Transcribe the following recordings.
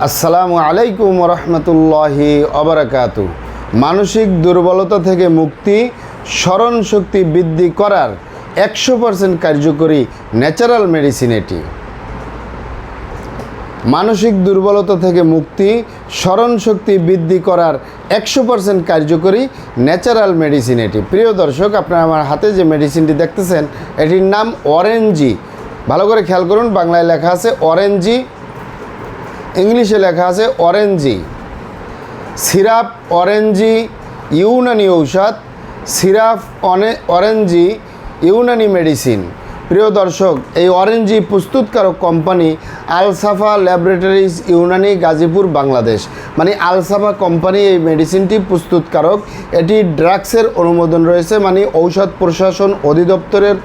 আসসালামু আলাইকুম রহমতুল্লাহি অবরাকাত মানসিক দুর্বলতা থেকে মুক্তি, স্মরণ শক্তি বৃদ্ধি করার একশো পার্সেন্ট কার্যকরী ন্যাচারাল মেডিসিন এটি। মানসিক দুর্বলতা থেকে মুক্তি, স্মরণ শক্তি বৃদ্ধি করার একশো পার্সেন্ট কার্যকরী ন্যাচারাল মেডিসিন এটি। প্রিয় দর্শক, আপনারা আমার হাতে যে মেডিসিনটি দেখতেছেন, এটির নাম অরেঞ্জি ভালো করে খেয়াল করুন, বাংলায় লেখা আছে অরেঞ্জি ইংলিশে লেখা আছে অরেঞ্জি। সিরাপ, অরেঞ্জি, ইউনানি ঔষধ। সিরাপ অরেঞ্জি, ইউনানি মেডিসিন। প্রিয় দর্শক, এই অরেঞ্জি প্রস্তুতকারক কোম্পানি আলসাফা ল্যাবরেটরিজ ইউনানি গাজীপুর, বাংলাদেশ। মানে আলসাফা কোম্পানি এই মেডিসিনটি প্রস্তুতকারক। এটি ড্রাগসের অনুমোদন রয়েছে মানে ঔষধ প্রশাসন অধিদপ্তরের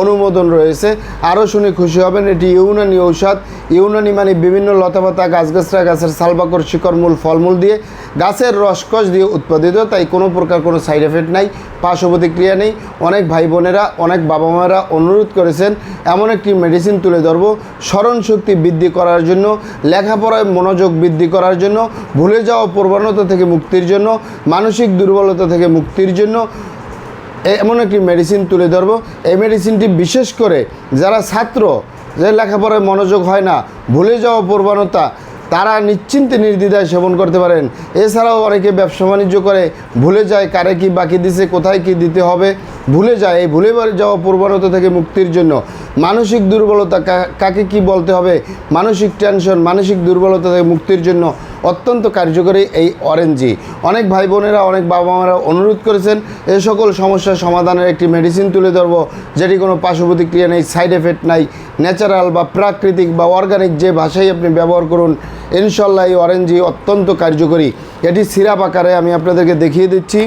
অনুমোদন রয়েছে। আরও শুনে খুশি হবেন, এটি ইউনানি ঔষধ। ইউনানি মানে বিভিন্ন লতাপাতা গাছগাছরা গাছের সালবাকর শিকড়মূল ফলমূল দিয়ে গাছের রসকস দিয়ে উৎপাদিত, তাই কোনো প্রকার কোনো সাইড এফেক্ট নাই, পার্শ্ব প্রতিক্রিয়া নেই। অনেক ভাই বোনেরা, অনেক বাবা মায়েরা অনুরোধ করেছেন, এমন একটি মেডিসিন তুলে ধরবো, স্মরণ শক্তি বৃদ্ধি করার জন্য, লেখাপড়ায় মনোযোগ বৃদ্ধি করার জন্য, ভুলে যাওয়া প্রবণতা থেকে মুক্তির জন্য, মানসিক দুর্বলতা থেকে মুক্তির জন্য এমন একটি মেডিসিন তুলে ধরবো। এই মেডিসিনটি বিশেষ করে যারা ছাত্র, যে লেখাপড়ায় মনোযোগ হয় না, ভুলে যাওয়া প্রবণতা, তারা নিশ্চিন্তে নির্দ্বিধায় সেবন করতে পারেন। এছাড়াও অনেকে ব্যবসা বাণিজ্য করে, ভুলে যায় কারে কি বাকি দিছে, কোথায় কি দিতে হবে, ভুলে যায়। এই ভুলে যাওয়া প্রবণতা থেকে মুক্তির জন্য মানসিক দুর্বলতা কাকে কি বলতে হবে? মানসিক টেনশন মানসিক দুর্বলতা থেকে মুক্তির জন্য অত্যন্ত কার্যকরী এই অরেঞ্জি অনেক ভাই বোনেরা অনেক বাবা মারা অনুরোধ করেছেন এই সকল সমস্যার সমাধানের একটি মেডিসিন তুলে ধরবো, যেটি কোনো পার্শ্ব প্রতিক্রিয়া নেই সাইড এফেক্ট নাই ন্যাচারাল বা প্রাকৃতিক বা অর্গানিক যে ভাষাই আপনি ব্যবহার করুন, ইনশাল্লাহ এই অরেঞ্জি অত্যন্ত কার্যকরী। এটি সিরাপ আকারে আমি আপনাদেরকে দেখিয়ে দিচ্ছি।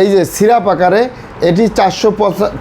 এই যে সিরাপ আকারে এটি চারশো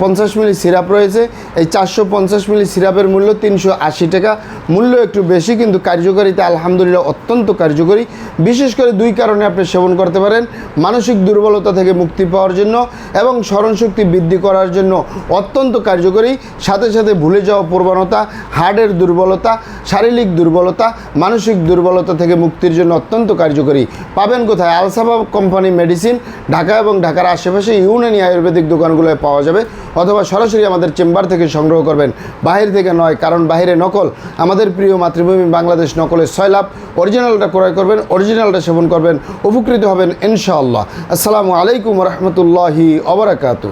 পঞ্চাশ মিলি সিরাপ রয়েছে। এই চারশো পঞ্চাশ মিলি সিরাপের মূল্য তিনশো আশি টাকা। মূল্য একটু বেশি, কিন্তু কার্যকারিতা আলহামদুলিল্লাহ অত্যন্ত কার্যকরী। বিশেষ করে দুই কারণে আপনি সেবন করতে পারেন। মানসিক দুর্বলতা থেকে মুক্তি পাওয়ার জন্য এবং স্মরণশক্তি বৃদ্ধি করার জন্য অত্যন্ত কার্যকরী। সাথে সাথে ভুলে যাওয়া প্রবণতা, হার্টের দুর্বলতা, শারীরিক দুর্বলতা, মানসিক দুর্বলতা থেকে মুক্তির জন্য অত্যন্ত কার্যকরী। পাবেন কোথায়? আলসাবা কোম্পানি মেডিসিন, ঢাকা এবং ঢাকার আশেপাশে ইউনানি আয়ুর্বেদিক দোকানগুলোয় পাওয়া যাবে অথবা সরাসরি আমাদের চেম্বার থেকে সংগ্রহ করবেন। বাহির থেকে নয়, কারণ বাহিরে নকল। আমাদের প্রিয় মাতৃভূমি বাংলাদেশ নকলে ছয় লাভ। অরিজিনালটা ক্রয় করবেন, অরিজিনালটা সেবন করবেন, উপকৃত হবেন ইনশাআল্লাহ। আসসালামু আলাইকুম রহমতুল্লাহি অবরাকাতু